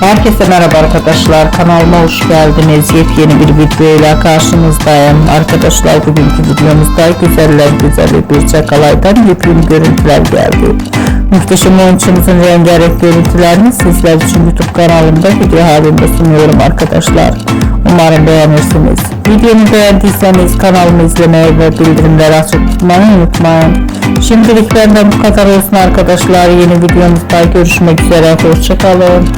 Herkese merhaba arkadaşlar. Kanalıma hoş geldiniz. Yepyeni bir videoyla karşınızdayım. Arkadaşlar bugünkü videomuzda güzeller güzeli bir çakalaydan yepyeni görüntüler geldi. Muhteşem oyuncumuzun rengarenk görüntülerini sizler için youtube kanalımda video halinde sunuyorum arkadaşlar. Umarım beğenirsiniz. Videomu beğendiyseniz kanalımı izlemeyi ve bildirimleri açık tutmayı unutmayın. Şimdilik benden bu kadar olsun arkadaşlar. Yeni videomuzda görüşmek üzere. Hoşçakalın